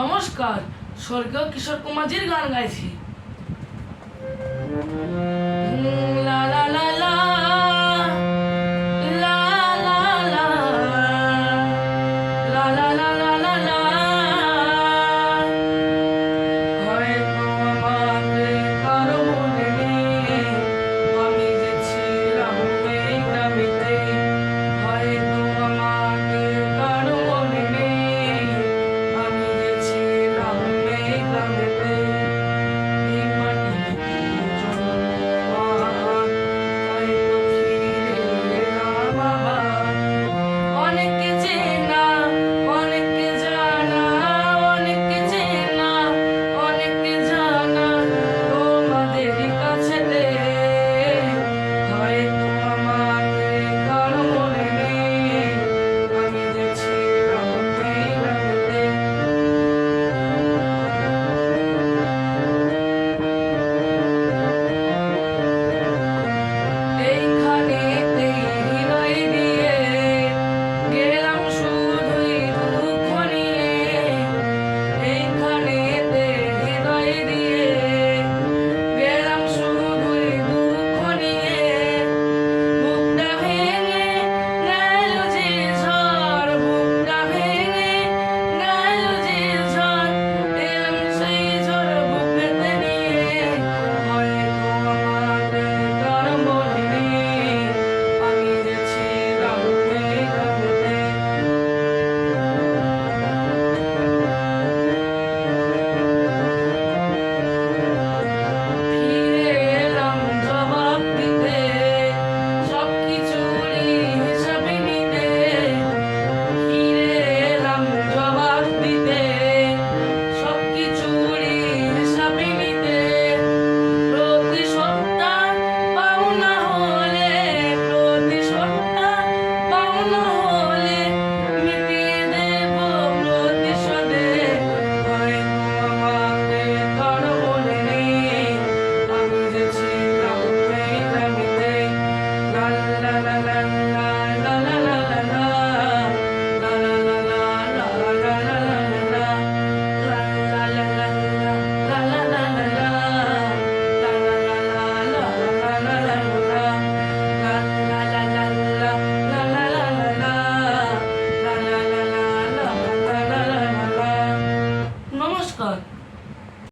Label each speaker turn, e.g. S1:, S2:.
S1: নমস্কার স্বর্গীয় কিশোর কুমারজির গান গাইছি।